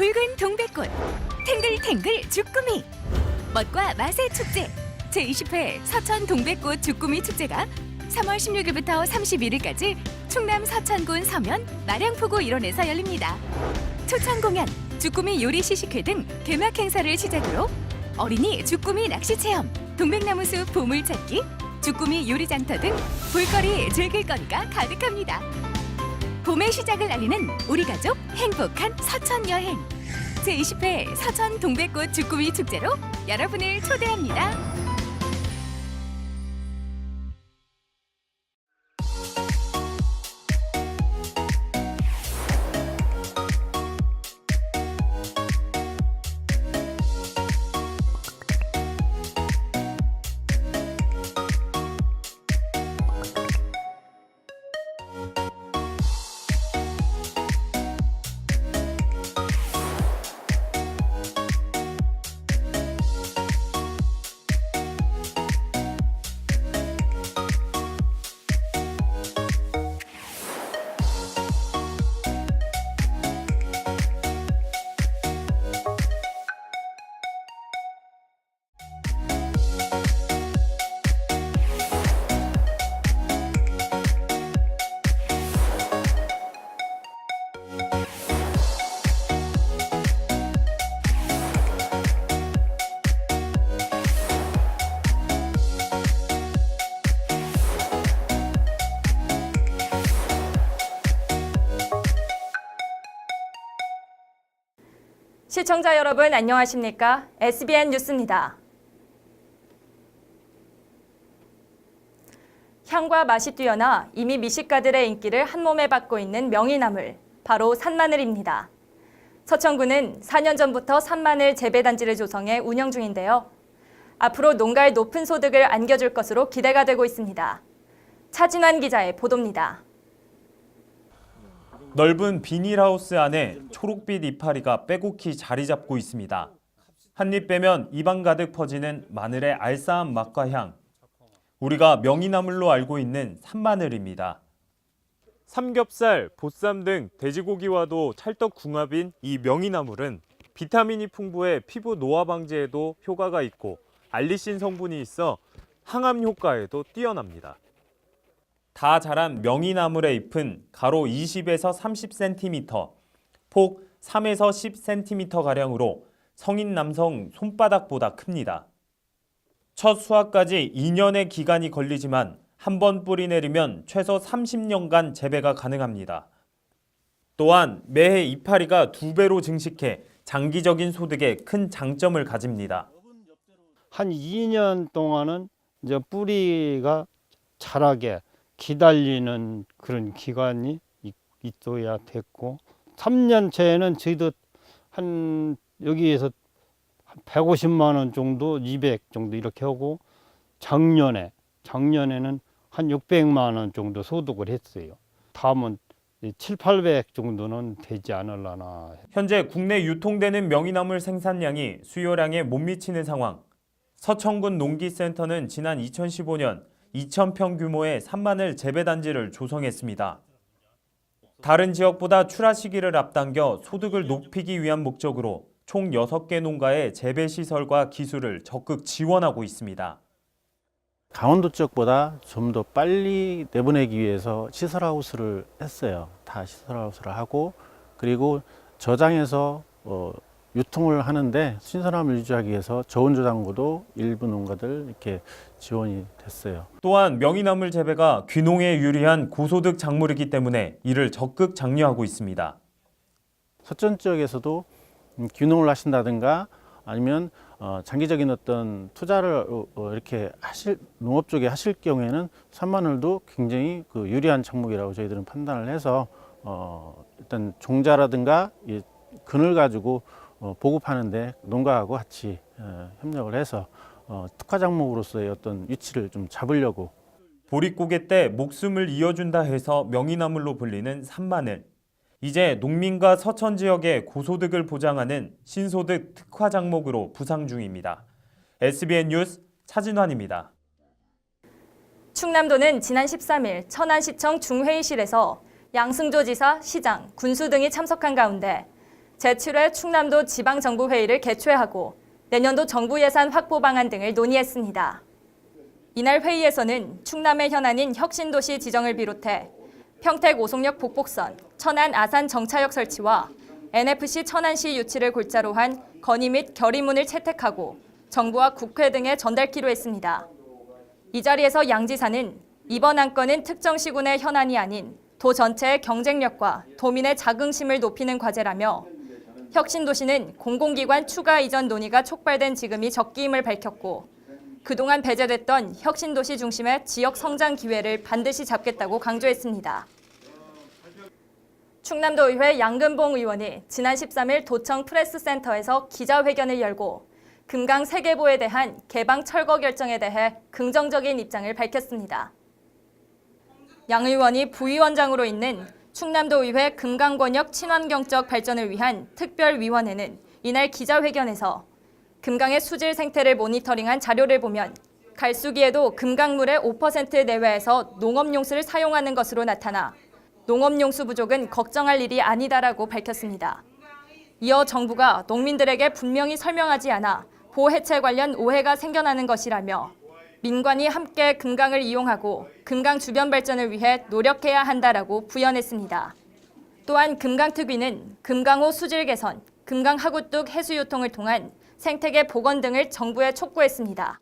붉은 동백꽃 탱글탱글 주꾸미 멋과 맛의 축제 제20회 서천 동백꽃 주꾸미 축제가 3월 16일부터 31일까지 충남 서천군 서면 마량포구 일원에서 열립니다. 초청 공연, 주꾸미 요리 시식회 등 개막 행사를 시작으로 어린이 주꾸미 낚시 체험, 동백나무숲 보물 찾기, 주꾸미 요리 장터 등 볼거리 즐길 거리가 가득합니다. 봄의 시작을 알리는 우리 가족 행복한 서천 여행. 제20회 서천 동백꽃 주꾸미 축제로 여러분을 초대합니다. 시청자 여러분 안녕하십니까? SBN 뉴스입니다. 향과 맛이 뛰어나 이미 미식가들의 인기를 한몸에 받고 있는 명이나물, 바로 산마늘입니다. 서천군은 4년 전부터 산마늘 재배단지를 조성해 운영 중인데요. 앞으로 농가의 높은 소득을 안겨줄 것으로 기대가 되고 있습니다. 차진환 기자의 보도입니다. 넓은 비닐하우스 안에 초록빛 이파리가 빼곡히 자리 잡고 있습니다. 한 입 빼면 입안 가득 퍼지는 마늘의 알싸한 맛과 향. 우리가 명이나물로 알고 있는 산마늘입니다. 삼겹살, 보쌈 등 돼지고기와도 찰떡 궁합인 이 명이나물은 비타민이 풍부해 피부 노화 방지에도 효과가 있고 알리신 성분이 있어 항암 효과에도 뛰어납니다. 다 자란 명이나물의 잎은 가로 20에서 30cm, 폭 3에서 10cm 가량으로 성인 남성 손바닥보다 큽니다. 첫 수확까지 2년의 기간이 걸리지만 한 번 뿌리 내리면 최소 30년간 재배가 가능합니다. 또한 매해 이파리가 두 배로 증식해 장기적인 소득에 큰 장점을 가집니다. 한 2년 동안은 이제 뿌리가 자라게 기다리는 그런 기간이 있- 있어야 됐고 3년 차에는 저희도 한 여기에서 한 150만 원 정도, 200 정도 이렇게 하고 작년에 작년에는 한 600만 원 정도 소득을 했어요. 다음은 7, 800 정도는 되지 않을라나 현재 국내 유통되는 명이나물 생산량이 수요량에 못 미치는 상황. 서천군 농기센터는 지난 2015년 2,000평 규모의 산마늘 재배단지를 조성했습니다. 다른 지역보다 출하 시기를 앞당겨 소득을 높이기 위한 목적으로 총 6개 농가의 재배 시설과 기술을 적극 지원하고 있습니다. 강원도 쪽보다 좀 더 빨리 내보내기 위해서 시설하우스를 했어요. 다 시설하우스를 하고 그리고 저장해서 어, 유통을 하는데 신선함을 유지하기 위해서 저온 저장고도 일부 농가들 이렇게 지원이 됐어요. 또한 명이나물 재배가 귀농에 유리한 고소득 작물이기 때문에 이를 적극 장려하고 있습니다. 서천 지역에서도 음, 귀농을 하신다든가 아니면 어, 장기적인 어떤 투자를 어, 어, 이렇게 하실 농업 쪽에 하실 경우에는 산마늘도 굉장히 그 유리한 작물이라고 저희들은 판단을 해서 어, 일단 종자라든가 이 근을 가지고 어, 보급하는데 농가하고 같이 어, 협력을 해서 어, 특화 작목으로서의 어떤 위치를 좀 잡으려고 보릿고개 때 목숨을 이어준다 해서 명이나물로 불리는 산마늘. 이제 농민과 서천 지역의 고소득을 보장하는 신소득 특화 작목으로 부상 중입니다. SBN 뉴스 차진환입니다. 충남도는 지난 13일 천안시청 중회의실에서 양승조 지사, 시장, 군수 등이 참석한 가운데 제7회 충남도 지방정부회의를 개최하고 내년도 정부 예산 확보 방안 등을 논의했습니다. 이날 회의에서는 충남의 현안인 혁신도시 지정을 비롯해 평택 오송역 북곡선, 천안 아산 정차역 설치와 NFC 천안시 유치를 골자로 한 건의 및 결의문을 채택하고 정부와 국회 등에 전달키로 했습니다. 이 자리에서 양 지사는 이번 안건은 특정 시군의 현안이 아닌 도 전체의 경쟁력과 도민의 자긍심을 높이는 과제라며 혁신도시는 공공기관 추가 이전 논의가 촉발된 지금이 적기임을 밝혔고 그동안 배제됐던 혁신도시 중심의 지역 성장 기회를 반드시 잡겠다고 강조했습니다. 충남도의회 양근봉 의원이 지난 13일 도청 프레스센터에서 기자회견을 열고 금강 세계보에 대한 개방 철거 결정에 대해 긍정적인 입장을 밝혔습니다. 양 의원이 부위원장으로 있는 충남도의회 금강권역 친환경적 발전을 위한 특별위원회는 이날 기자회견에서 금강의 수질 생태를 모니터링한 자료를 보면 갈수기에도 금강물의 5% 내외에서 농업용수를 사용하는 것으로 나타나 농업용수 부족은 걱정할 일이 아니다라고 밝혔습니다. 이어 정부가 농민들에게 분명히 설명하지 않아 보해체 관련 오해가 생겨나는 것이라며 민관이 함께 금강을 이용하고 금강 주변 발전을 위해 노력해야 한다라고 부연했습니다. 또한 금강특위는 금강호 수질 개선, 금강 하구뚝 해수 유통을 통한 생태계 복원 등을 정부에 촉구했습니다.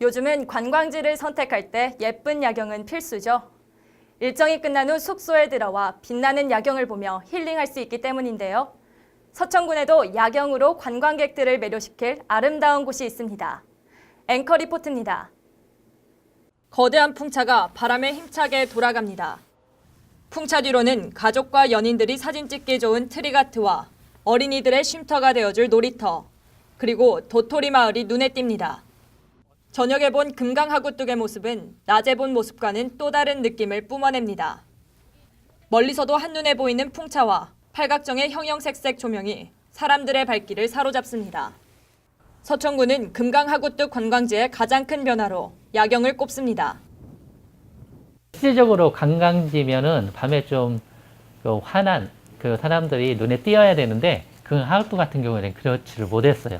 요즘은 관광지를 선택할 때 예쁜 야경은 필수죠. 일정이 끝난 후 숙소에 들어와 빛나는 야경을 보며 힐링할 수 있기 때문인데요. 서천군에도 야경으로 관광객들을 매료시킬 아름다운 곳이 있습니다. 앵커 리포트입니다. 거대한 풍차가 바람에 힘차게 돌아갑니다. 풍차 뒤로는 가족과 연인들이 사진 찍기 좋은 트리가트와 어린이들의 쉼터가 되어줄 놀이터, 그리고 도토리 마을이 눈에 띕니다. 저녁에 본 금강하구뚝의 모습은 낮에 본 모습과는 또 다른 느낌을 뿜어냅니다. 멀리서도 한눈에 보이는 풍차와 팔각정의 형형색색 조명이 사람들의 발길을 사로잡습니다. 서천구는 금강하구뚝 관광지의 가장 큰 변화로 야경을 꼽습니다. 실질적으로 관광지면은 밤에 좀 그 환한 그 사람들이 눈에 띄어야 되는데 그 하우스 같은 경우에는 그렇지를 못했어요.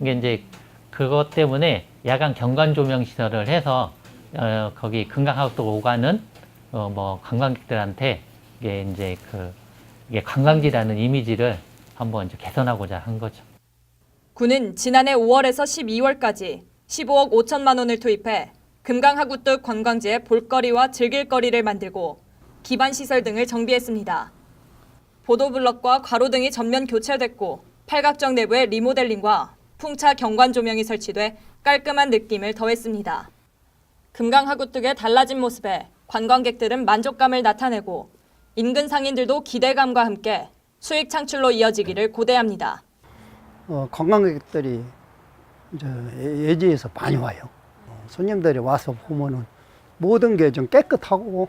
이게 이제 그것 때문에 야간 경관 조명 시설을 해서 어, 거기 금강 하우스 오가는 어, 뭐 관광객들한테 이게 이제 그 이게 관광지라는 이미지를 한번 이제 개선하고자 한 거죠. 구는 지난해 5월에서 12월까지 15억 5천만 원을 투입해 금강하구뚝 관광지의 볼거리와 즐길거리를 만들고 기반 시설 등을 정비했습니다. 보도블럭과 가로등이 전면 교체됐고 팔각정 내부의 리모델링과 풍차 경관 조명이 설치돼 깔끔한 느낌을 더했습니다. 금강하구뚝의 달라진 모습에 관광객들은 만족감을 나타내고 인근 상인들도 기대감과 함께 수익 창출로 이어지기를 고대합니다. 어, 관광객들이 이제 예- 예지에서 많이 와요. 어, 손님들이 와서 보면은 모든 게 좀 깨끗하고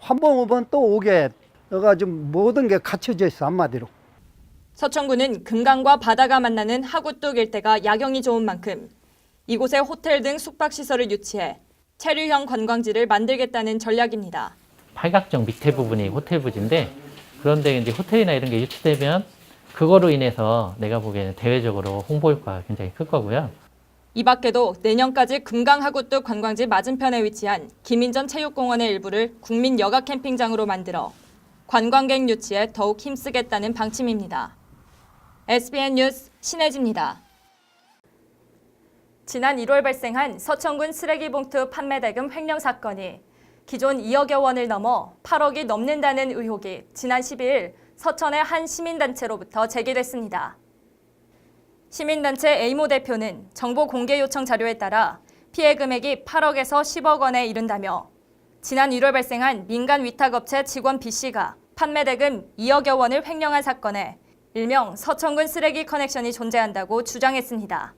한 번 오면 또 오게 해가지고 모든 게 갖춰져 있어 한마디로. 서천구는 금강과 바다가 만나는 하구뚝 일대가 야경이 좋은 만큼 이곳에 호텔 등 숙박 시설을 유치해 체류형 관광지를 만들겠다는 전략입니다. 팔각정 밑에 부분이 호텔 부지인데 그런데 이제 호텔이나 이런 게 유치되면 그거로 인해서 내가 보기에는 대외적으로 홍보 효과가 굉장히 클 거고요. 이 밖에도 내년까지 금강하구뚝 관광지 맞은편에 위치한 김인전 체육공원의 일부를 국민 여가 캠핑장으로 만들어 관광객 유치에 더욱 힘쓰겠다는 방침입니다. SBN 뉴스 신혜지입니다. 지난 1월 발생한 서천군 쓰레기 봉투 판매 대금 횡령 사건이 기존 2억여 원을 넘어 8억이 넘는다는 의혹이 지난 12일 서천의 한 시민단체로부터 제기됐습니다. 시민단체 A모 대표는 정보 공개 요청 자료에 따라 피해 금액이 8억에서 10억 원에 이른다며 지난 1월 발생한 민간 위탁업체 직원 B씨가 판매 대금 2억여 원을 횡령한 사건에 일명 서천군 쓰레기 커넥션이 존재한다고 주장했습니다.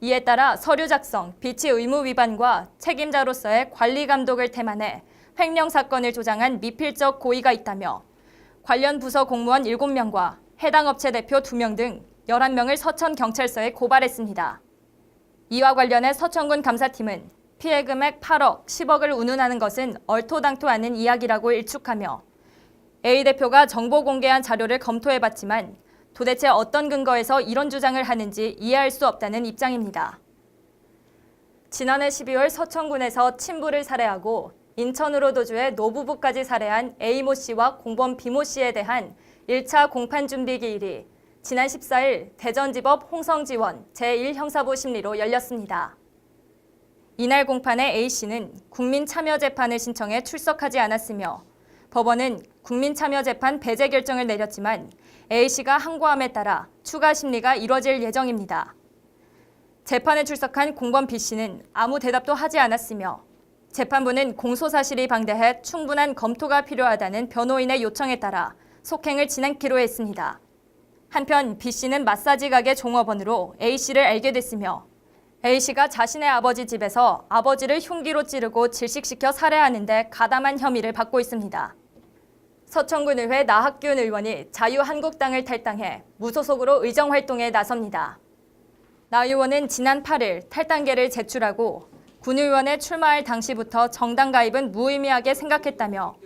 이에 따라 서류 작성, 비치 의무 위반과 책임자로서의 관리 감독을 태만해 횡령 사건을 조장한 미필적 고의가 있다며 관련 부서 공무원 7명과 해당 업체 대표 2명 등 11명을 서천 경찰서에 고발했습니다. 이와 관련해 서천군 감사팀은 피해 금액 8억, 10억을 운운하는 것은 얼토당토 않은 이야기라고 일축하며 A 대표가 정보 공개한 자료를 검토해봤지만 도대체 어떤 근거에서 이런 주장을 하는지 이해할 수 없다는 입장입니다. 지난해 12월 서천군에서 친부를 살해하고 인천으로 도주해 노부부까지 살해한 A모 씨와 공범 B모 씨에 대한 1차 공판 준비 기일이 지난 14일 대전지법 홍성지원 제1형사부 심리로 열렸습니다. 이날 공판에 A씨는 국민참여재판을 신청해 출석하지 않았으며 법원은 국민참여재판 배제 결정을 내렸지만 A씨가 항고함에 따라 추가 심리가 이뤄질 예정입니다. 재판에 출석한 공범 B씨는 아무 대답도 하지 않았으며 재판부는 공소 사실이 방대해 충분한 검토가 필요하다는 변호인의 요청에 따라 속행을 진행키로 했습니다. 한편 B씨는 마사지 가게 종업원으로 A씨를 알게 됐으며 A씨가 자신의 아버지 집에서 아버지를 흉기로 찌르고 질식시켜 살해하는데 가담한 혐의를 받고 있습니다. 서천군 의회 나학균 의원이 자유한국당을 탈당해 무소속으로 의정 활동에 나섭니다. 나 의원은 지난 8일 탈당계를 제출하고 군 의원에 출마할 당시부터 정당 가입은 무의미하게 생각했다며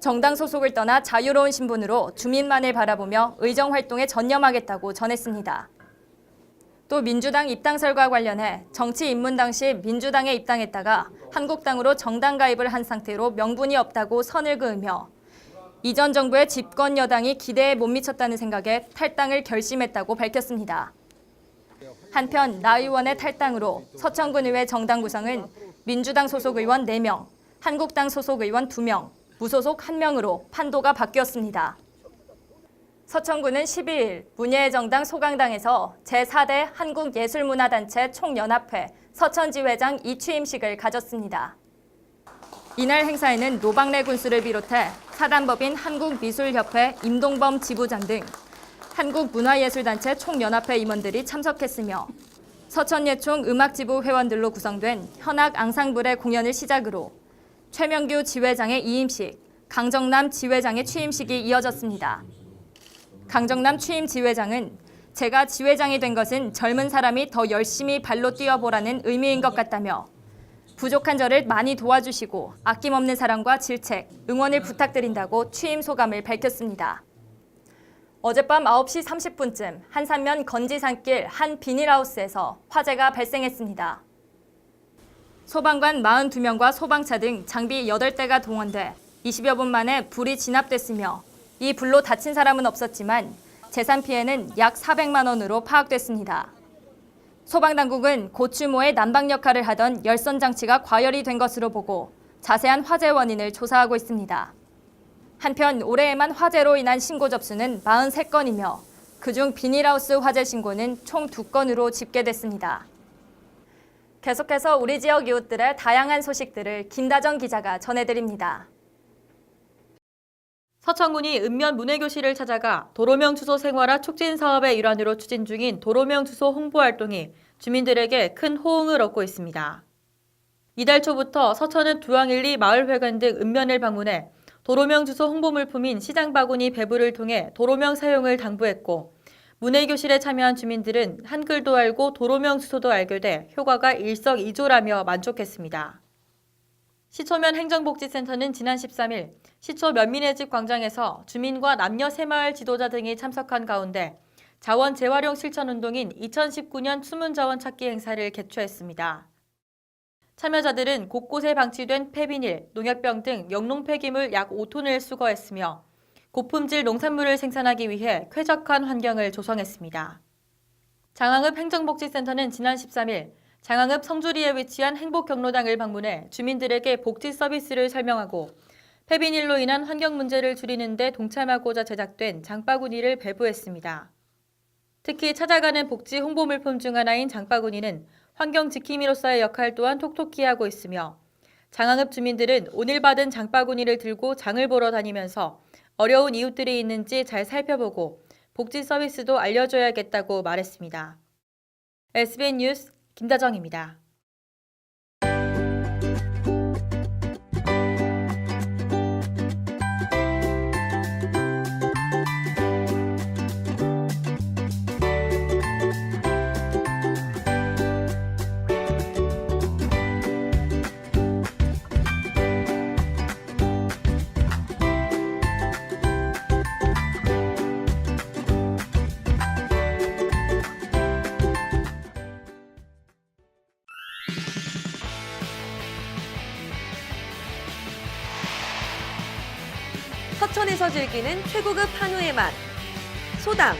정당 소속을 떠나 자유로운 신분으로 주민만을 바라보며 의정 활동에 전념하겠다고 전했습니다. 또 민주당 입당설과 관련해 정치 입문 당시 민주당에 입당했다가 한국당으로 정당 가입을 한 상태로 명분이 없다고 선을 그으며 이전 정부의 집권 여당이 기대에 못 미쳤다는 생각에 탈당을 결심했다고 밝혔습니다. 한편 나 의원의 탈당으로 서천군 의회 정당 구성은 민주당 소속 의원 4명, 한국당 소속 의원 2명, 무소속 1명으로 판도가 바뀌었습니다. 서천군은 12일 문예의 정당 소강당에서 제4대 한국예술문화단체 총연합회 서천지회장 이취임식을 가졌습니다. 이날 행사에는 노방래 군수를 비롯해 사단법인 한국미술협회 임동범 지부장 등 한국문화예술단체 총연합회 임원들이 참석했으며 서천예총 음악지부 회원들로 구성된 현악 앙상블의 공연을 시작으로 최명규 지회장의 이임식, 강정남 지회장의 취임식이 이어졌습니다. 강정남 취임 지회장은 제가 지회장이 된 것은 젊은 사람이 더 열심히 발로 뛰어보라는 의미인 것 같다며 부족한 저를 많이 도와주시고 아낌없는 사랑과 질책, 응원을 부탁드린다고 취임 소감을 밝혔습니다. 어젯밤 9시 30분쯤 한산면 건지산길 한 비닐하우스에서 화재가 발생했습니다. 소방관 42명과 소방차 등 장비 8대가 동원돼 20여 분 만에 불이 진압됐으며 이 불로 다친 사람은 없었지만 재산 피해는 약 400만 원으로 파악됐습니다. 소방당국은 고추모의 난방 역할을 하던 열선 장치가 과열이 된 것으로 보고 자세한 화재 원인을 조사하고 있습니다. 한편 올해에만 화재로 인한 신고 접수는 43건이며 그중 비닐하우스 화재 신고는 총 2건으로 집계됐습니다. 계속해서 우리 지역 이웃들의 다양한 소식들을 김다정 기자가 전해드립니다. 서천군이 읍면 문해교실을 찾아가 도로명 주소 생활화 촉진 사업의 일환으로 추진 중인 도로명 주소 홍보 활동이 주민들에게 큰 호응을 얻고 있습니다. 이달 초부터 서천은 두왕일리 마을회관 등 읍면을 방문해 도로명 주소 홍보 물품인 시장 바구니 배부를 통해 도로명 사용을 당부했고 문해 교실에 참여한 주민들은 한글도 알고 도로명 주소도 알게 돼 효과가 일석이조라며 만족했습니다. 시초면 행정복지센터는 지난 13일 시초 면민의 집 광장에서 주민과 남녀 새마을 지도자 등이 참석한 가운데 자원 재활용 실천 운동인 2019년 숨은 자원 찾기 행사를 개최했습니다. 참여자들은 곳곳에 방치된 폐비닐, 농약병 등 영농 폐기물 약 5톤을 수거했으며 고품질 농산물을 생산하기 위해 쾌적한 환경을 조성했습니다. 장항읍 행정복지센터는 지난 13일 장항읍 성주리에 위치한 행복경로당을 방문해 주민들에게 복지 서비스를 설명하고 폐비닐로 인한 환경 문제를 줄이는 데 동참하고자 제작된 장바구니를 배부했습니다. 특히 찾아가는 복지 홍보 물품 중 하나인 장바구니는 환경 지킴이로서의 역할 또한 톡톡히 하고 있으며 장항읍 주민들은 오늘 받은 장바구니를 들고 장을 보러 다니면서 어려운 이웃들이 있는지 잘 살펴보고 복지 서비스도 알려줘야겠다고 말했습니다. SBN 뉴스 김다정입니다. 서천에서 즐기는 최고급 한우의 맛. 소담.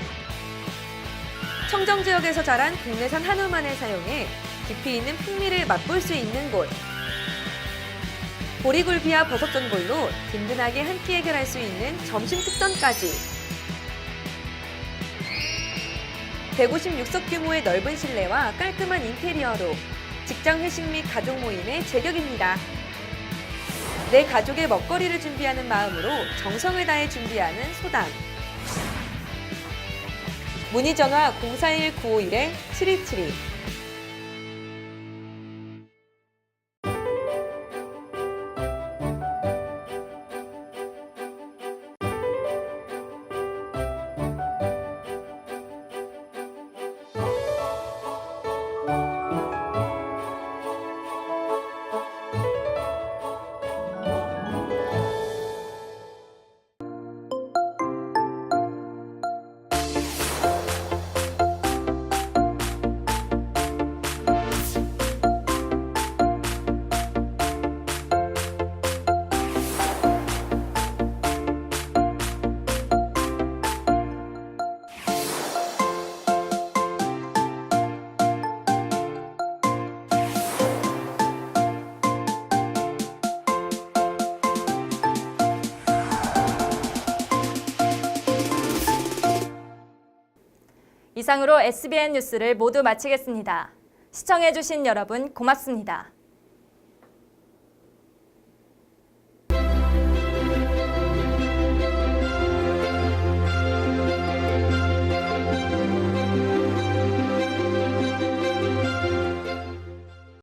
청정 지역에서 자란 국내산 한우만을 사용해 깊이 있는 풍미를 맛볼 수 있는 곳. 보리굴비와 버섯전골로 든든하게 한 끼 해결할 수 있는 점심 특선까지. 156석 규모의 넓은 실내와 깔끔한 인테리어로 직장 회식 및 가족 모임의 제격입니다. 내 가족의 먹거리를 준비하는 마음으로 정성을 다해 준비하는 소담. 문의 전화 041-951-7272. 이상으로 SBN 뉴스를 모두 마치겠습니다. 시청해주신 여러분 고맙습니다.